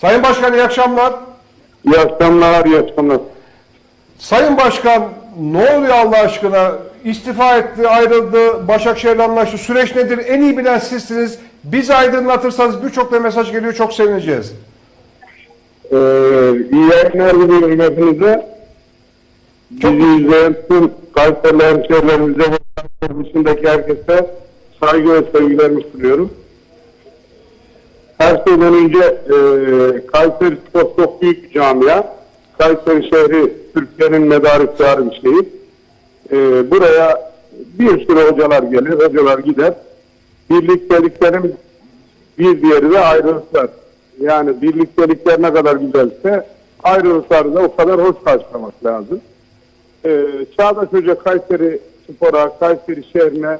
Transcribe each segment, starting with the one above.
Sayın Başkan iyi akşamlar. İyi akşamlar, iyi akşamlar. Sayın Başkan ne oluyor Allah aşkına? İstifa etti, ayrıldı, Başakşehir'le anlaştı. Süreç nedir? En iyi bilen sizsiniz. Bizi aydınlatırsanız birçok da mesaj geliyor. Çok sevineceğiz. Ee, iyi yayınlar diliyorum hepinize. Bizi izleyen tüm Kayseri hemşehrilerimize ve dışındaki herkese saygı ve sevgilerimi sunuyorum. Her şeyden önce e, Kayseri Spor çok büyük bir camia. Kayseri şehri Türkiye'nin medariktarı bir şehir. E, buraya bir sürü hocalar gelir, hocalar gider. Birlikteliklerin bir diğeri de ayrılıklar. Yani birliktelikler ne kadar güzelse ayrılıkları da o kadar hoş karşılamak lazım. Ee, Çağdaş Hoca Kayseri Spor'a, Kayseri şehrine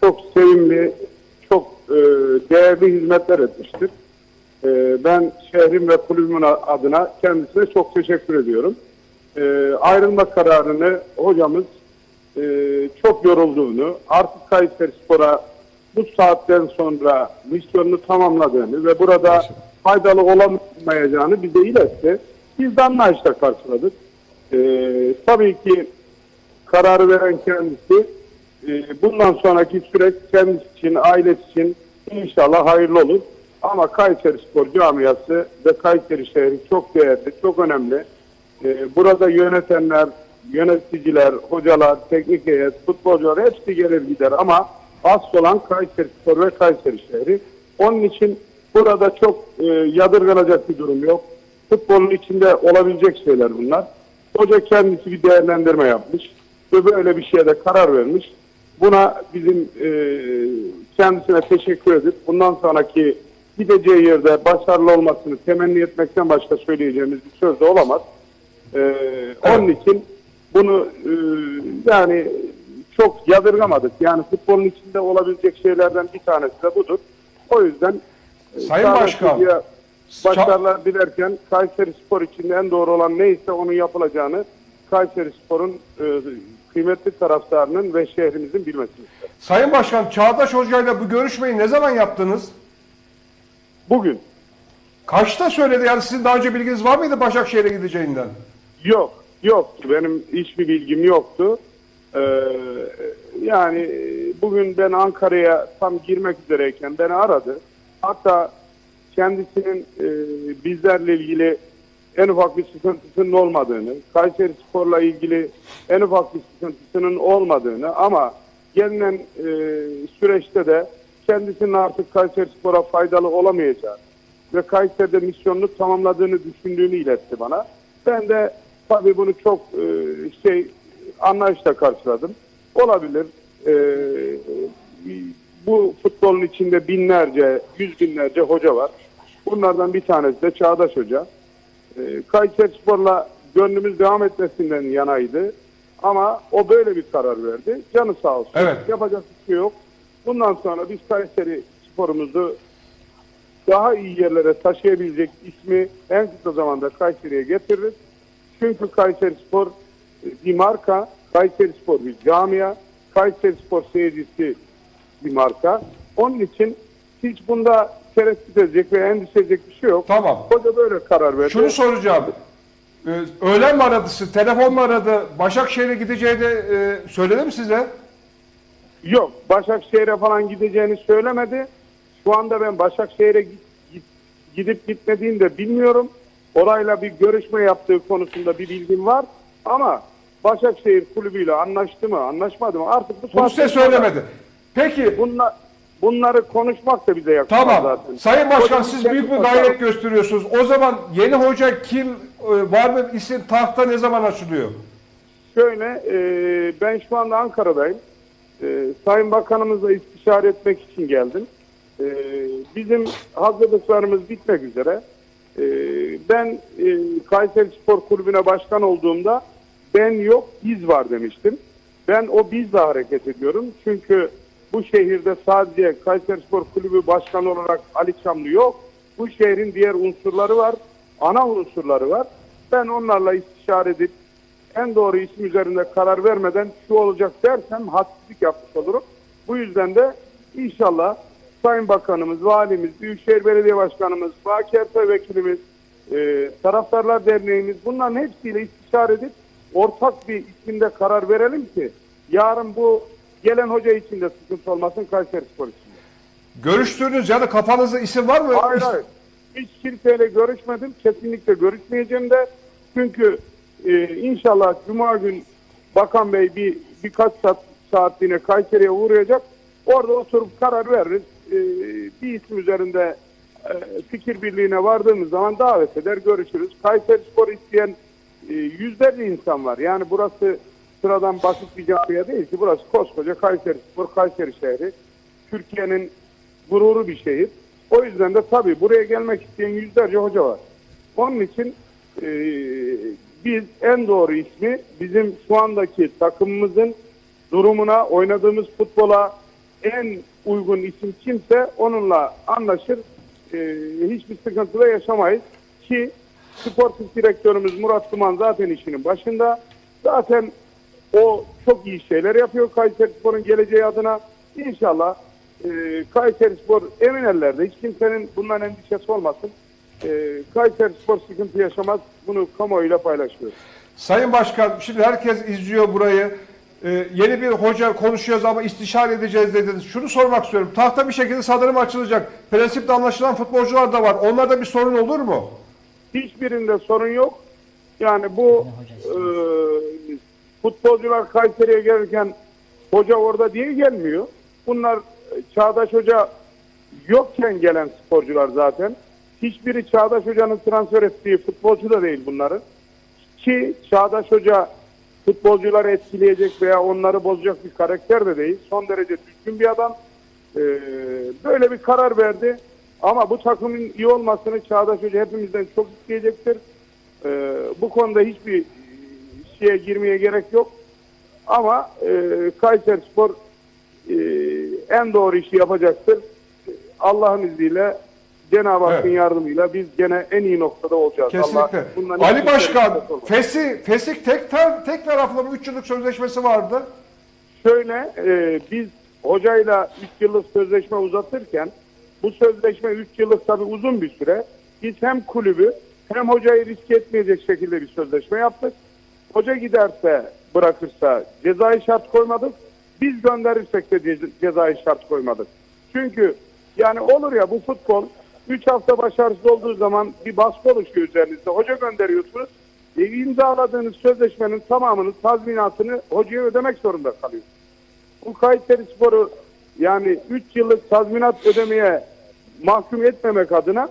çok sevimli, çok e, değerli hizmetler etmiştir. Ee, ben şehrim ve kulübümün adına kendisine çok teşekkür ediyorum. Ee, ayrılma kararını hocamız e, çok yorulduğunu, artık Kayseri Spor'a bu saatten sonra misyonunu tamamladığını ve burada faydalı olamayacağını bize iletti. Biz de anlayışla karşıladık. Ee, tabii ki kararı veren kendisi. Ee, bundan sonraki süreç kendisi için, ailesi için inşallah hayırlı olur. Ama Kayseri Spor camiası ve Kayseri şehri çok değerli, çok önemli. Ee, burada yönetenler, yöneticiler, hocalar, teknik heyet, futbolcular hepsi gelir gider ama asıl olan Kayseri Spor ve Kayseri şehri. Onun için burada çok e, yadırganacak bir durum yok. Futbolun içinde olabilecek şeyler bunlar. Hoca kendisi bir değerlendirme yapmış ve böyle bir şeye de karar vermiş. Buna bizim e, kendisine teşekkür edip bundan sonraki gideceği yerde başarılı olmasını temenni etmekten başka söyleyeceğimiz bir söz de olamaz. E, Onun için bunu e, yani çok yadırgamadık. Yani futbolun içinde olabilecek şeylerden bir tanesi de budur. O yüzden e, Sayın Başkan, başarılar dilerken Kayseri Spor için en doğru olan neyse onun yapılacağını Kayseri Spor'un e, kıymetli taraftarının ve şehrimizin bilmesini isterim. Sayın Başkan Çağdaş Hoca'yla bu görüşmeyi ne zaman yaptınız? Bugün Kaçta söyledi? Yani sizin daha önce bilginiz var mıydı Başakşehir'e gideceğinden? yok, yoktu. Benim hiçbir bilgim yoktu. Ee, yani bugün ben Ankara'ya tam girmek üzereyken beni aradı. Hatta kendisinin e, bizlerle ilgili en ufak bir sıkıntısının olmadığını, Kayseri Spor'la ilgili en ufak bir sıkıntısının olmadığını ama gelinen e, süreçte de kendisinin artık Kayseri Spor'a faydalı olamayacağını ve Kayseri'de misyonunu tamamladığını düşündüğünü iletti bana. Ben de tabii bunu çok e, şey anlayışla karşıladım. Olabilir. E, bu futbolun içinde binlerce, yüz binlerce hoca var. Bunlardan bir tanesi de Çağdaş Hoca. E, Kayseri Spor'la gönlümüz devam etmesinden yanaydı. Ama o böyle bir karar verdi. Canı sağ olsun. Evet. Yapacak bir şey yok. Bundan sonra biz Kayseri Spor'umuzu daha iyi yerlere taşıyabilecek ismi en kısa zamanda Kayseri'ye getiririz. Çünkü Kayseri Spor bir marka, Kayseri Spor bir camia, Kayseri Spor seyircisi bir marka. Onun için hiç bunda tereddüt edecek ve endişe edecek bir şey yok. Tamam. Hoca böyle karar verdi. Şunu soracağım. Ee, öğlen mi aradı sizi? Telefon mu aradı? Başakşehir'e gideceği de e, söyledi mi size? Yok, Başakşehir'e falan gideceğini söylemedi. Şu anda ben Başakşehir'e gidip gitmediğini de bilmiyorum. Orayla bir görüşme yaptığı konusunda bir bilgim var. Ama Başakşehir kulübüyle anlaştı mı, anlaşmadı mı artık bu sonra söylemedi. Peki Bunlar, bunları konuşmak da bize yakışmaz Tamam. zaten. Sayın Başkan Hocam siz kendi büyük bir gayret gösteriyorsunuz. O zaman yeni hoca kim e, var mı isim tahta ne zaman açılıyor? Şöyle, e, ben şu anda Ankara'dayım. E, Sayın Bakanımızla istişare etmek için geldim. E, bizim hazırlıklarımız bitmek üzere. E, ben e, Kayseri Spor Kulübü'ne başkan olduğumda ben yok biz var demiştim. Ben o bizle hareket ediyorum. Çünkü bu şehirde sadece Kayseri Spor Kulübü başkanı olarak Ali Çamlı yok. Bu şehrin diğer unsurları var. Ana unsurları var. Ben onlarla istişare edip en doğru isim üzerinde karar vermeden şu olacak dersem hadsizlik yapmış olurum. Bu yüzden de inşallah Sayın Bakanımız, Valimiz, Büyükşehir Belediye Başkanımız, Ersoy Vekilimiz, e, Taraftarlar Derneğimiz bunların hepsiyle istişare edip ortak bir isimde karar verelim ki yarın bu gelen hoca için de sıkıntı olmasın Kayseri Spor için. Görüştüğünüz ya da kafanızda isim var mı? Hayır hayır. Hiç kimseyle görüşmedim. Kesinlikle görüşmeyeceğim de. Çünkü e, inşallah Cuma gün Bakan Bey bir birkaç saat saatliğine Kayseri'ye uğrayacak. Orada oturup karar veririz. E, bir isim üzerinde e, fikir birliğine vardığımız zaman davet eder, görüşürüz. Kayseri Spor isteyen e, yüzlerce insan var. Yani burası sıradan basit bir camia değil ki. Burası koskoca Kayseri Spor, Kayseri şehri. Türkiye'nin gururu bir şehir. O yüzden de tabii buraya gelmek isteyen yüzlerce hoca var. Onun için e, biz en doğru ismi bizim şu andaki takımımızın durumuna, oynadığımız futbola en uygun isim kimse onunla anlaşır. E, hiçbir sıkıntı da yaşamayız. Ki sportif direktörümüz Murat Duman zaten işinin başında. Zaten o çok iyi şeyler yapıyor Kayseri Spor'un geleceği adına. İnşallah e, Kayseri Spor emin ellerde. Hiç kimsenin bundan endişesi olmasın. E, Kayseri Spor sıkıntı yaşamaz. Bunu kamuoyuyla paylaşıyoruz. Sayın Başkan şimdi herkes izliyor burayı. Ee, yeni bir hoca konuşuyoruz ama istişare edeceğiz dediniz. Şunu sormak istiyorum. Tahta bir şekilde sanırım açılacak. Prensipte anlaşılan futbolcular da var. Onlarda bir sorun olur mu? Hiçbirinde sorun yok. Yani bu e, futbolcular Kayseri'ye gelirken hoca orada diye gelmiyor. Bunlar e, Çağdaş Hoca yokken gelen sporcular zaten. Hiçbiri Çağdaş Hoca'nın transfer ettiği futbolcu da değil bunların. Ki Çağdaş Hoca futbolcuları etkileyecek veya onları bozacak bir karakter de değil. Son derece düzgün bir adam. Ee, böyle bir karar verdi. Ama bu takımın iyi olmasını Çağdaş Hoca hepimizden çok isteyecektir. Ee, bu konuda hiçbir şeye girmeye gerek yok. Ama e, Kayseri Spor e, en doğru işi yapacaktır. Allah'ın izniyle Cenab-ı Hakk'ın Evet. yardımıyla biz gene en iyi noktada olacağız. Kesinlikle. Allah Ali hiçbir Başkan. Fesi, Fesik tek, tar, tek taraflı mı 3 yıllık sözleşmesi vardı. Şöyle e, biz hocayla 3 yıllık sözleşme uzatırken bu sözleşme 3 yıllık tabi uzun bir süre. Biz hem kulübü hem hocayı riske etmeyecek şekilde bir sözleşme yaptık. Hoca giderse bırakırsa cezai şart koymadık. Biz gönderirsek de ce- cezai şart koymadık. Çünkü yani olur ya bu futbol 3 hafta başarısız olduğu zaman bir baskı oluşuyor üzerinizde. Hoca gönderiyorsunuz. E, imzaladığınız sözleşmenin tamamının tazminatını hocaya ödemek zorunda kalıyorsunuz. Bu Kayseri Spor'u yani 3 yıllık tazminat ödemeye mahkum etmemek adına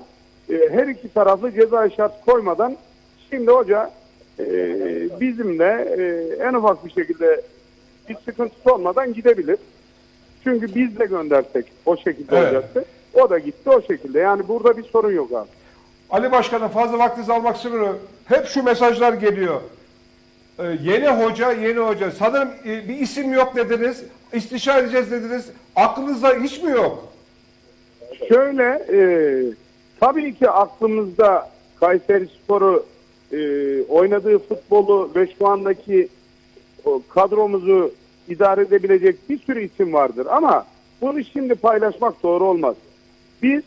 e, her iki taraflı ceza şart koymadan şimdi hoca e, bizimle e, en ufak bir şekilde bir sıkıntısı olmadan gidebilir. Çünkü biz de göndersek o şekilde Evet. olacaktı. O da gitti o şekilde. Yani burada bir sorun yok abi. Ali Başkan'ın fazla vaktinizi almak istemiyorum. Hep şu mesajlar geliyor. Ee, yeni hoca, yeni hoca. Sanırım e, bir isim yok dediniz. İstişare edeceğiz dediniz. Aklınızda hiç mi yok? Şöyle e, tabii ki aklımızda Kayseri Spor'u e, oynadığı futbolu ve şu andaki o kadromuzu idare edebilecek bir sürü isim vardır ama bunu şimdi paylaşmak doğru olmaz. Biz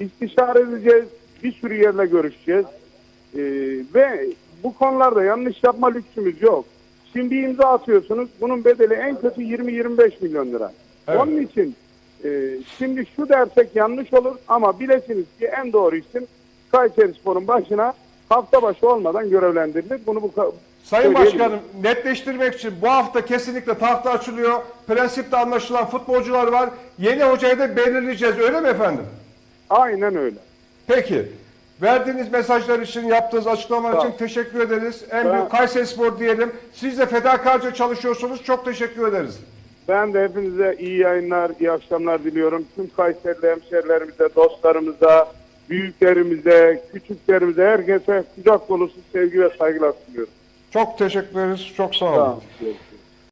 istişare edeceğiz, bir sürü yerle görüşeceğiz E, ve bu konularda yanlış yapma lüksümüz yok. Şimdi imza atıyorsunuz, bunun bedeli en kötü 20-25 milyon lira. Evet. Onun için e, şimdi şu dersek yanlış olur ama bilesiniz ki en doğru isim Kayseri Spor'un başına hafta başı olmadan görevlendirilir. Bunu bu Sayın. Başkanım netleştirmek için bu hafta kesinlikle tahta açılıyor. Prensipte anlaşılan futbolcular var. Yeni hocayı da belirleyeceğiz öyle mi efendim? Aynen öyle. Peki. Verdiğiniz mesajlar için, yaptığınız açıklamalar için teşekkür ederiz. En büyük Kayseri Spor diyelim. Siz de fedakarca çalışıyorsunuz. Çok teşekkür ederiz. Ben de hepinize iyi yayınlar, iyi akşamlar diliyorum. Tüm Kayserili hemşerilerimize, dostlarımıza, büyüklerimize, küçüklerimize, herkese kucak dolusu sevgi ve saygılar sunuyorum. Çok teşekkür ederiz. Çok sağ olun. Olun.